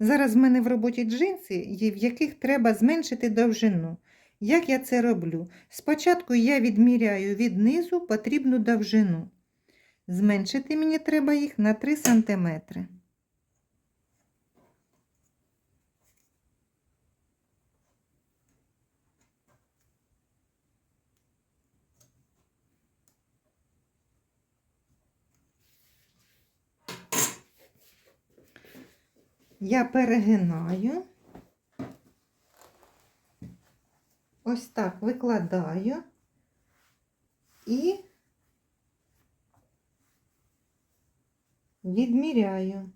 Зараз в мене в роботі джинси, в яких треба зменшити довжину. Як я це роблю? Спочатку я відміряю від низу потрібну довжину. Зменшити мені треба їх на 3 см. Я перегинаю. Ось так викладаю і відміряю.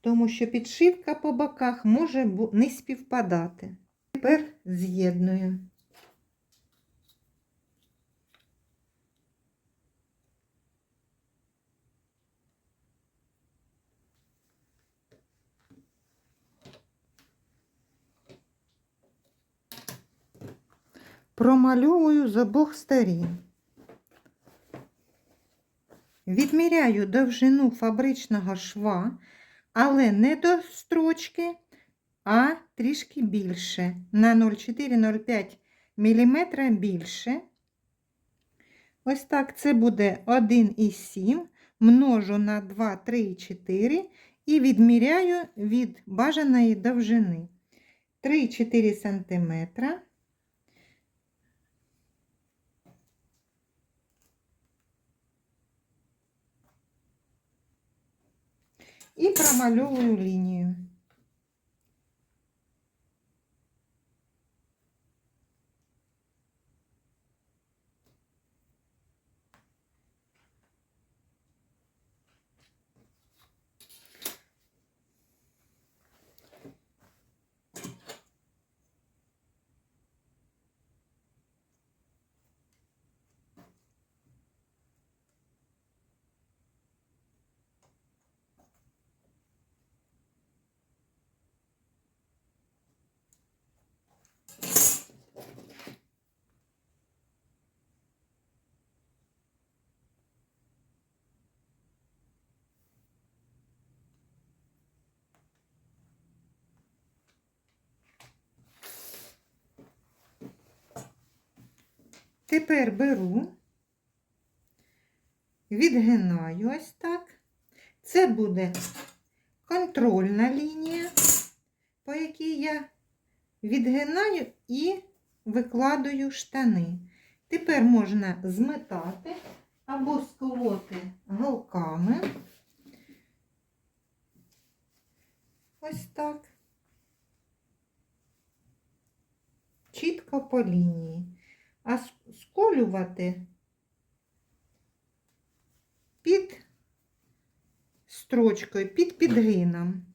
Тому що підшивка по боках може не співпадати. Тепер з'єдную. Промальовую з обох сторін. Відміряю довжину фабричного шва, але не до строчки, а трішки більше. На 0,4-0,5 мм більше. Ось так це буде 1,7 множу на 2, 3, 4 і відміряю від бажаної довжини 3-4 см. І промальовую лінію. Тепер беру, відгинаю ось так. Це буде контрольна лінія, по якій я відгинаю і викладаю штани. Тепер можна зметати або сколоти голками. Ось так. Чітко по лінії. А сколювати під строчкою, під підгином.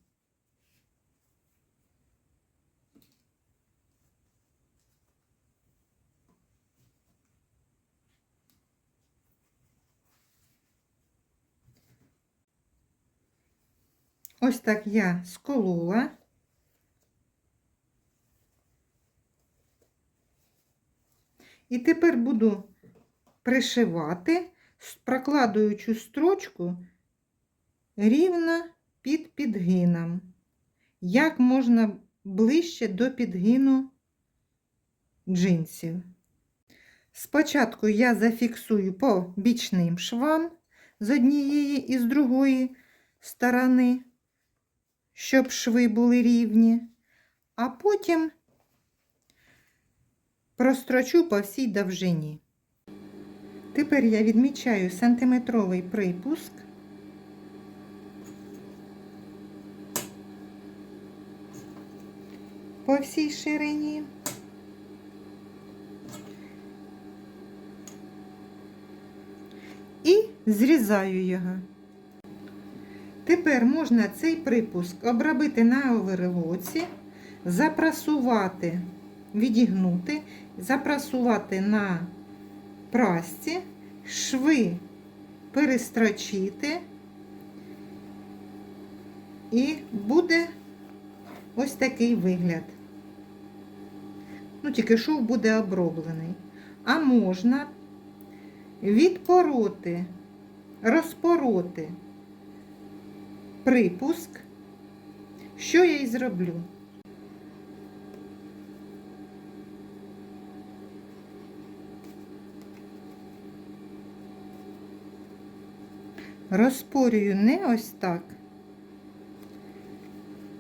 Ось так я сколола. І тепер буду пришивати, прокладуючи строчку рівно під підгином. Як можна ближче до підгину джинсів. Спочатку я зафіксую по бічним швам з однієї і з другої сторони, щоб шви були рівні, а потім прострочу по всій довжині. Тепер я відмічаю сантиметровий припуск. По всій ширині. І зрізаю його. Тепер можна цей припуск обробити на оверлоці, запрасувати, відігнути, запрасувати на прасці, шви перестрочити, і буде ось такий вигляд. Ну, тільки шов буде оброблений. А можна відпороти, розпороти припуск. Що я і зроблю? Розпорюю не ось так,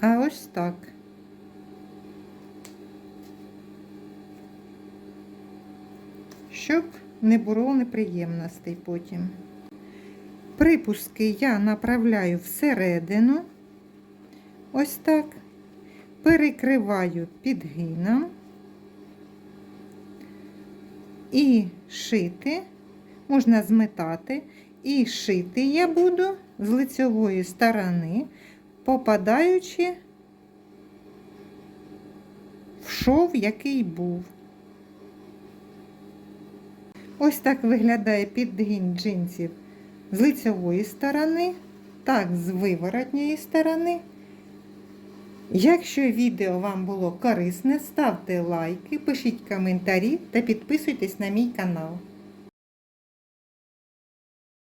а ось так. Щоб не було неприємностей потім. Припуски я направляю всередину, ось так, перекриваю підгином. І шити, можна зметати, і шити я буду з лицьової сторони, попадаючи в шов, який був. Ось так виглядає підгін джинсів з лицевої сторони, так з виворотньої сторони. Якщо відео вам було корисне, ставте лайки, пишіть коментарі та підписуйтесь на мій канал.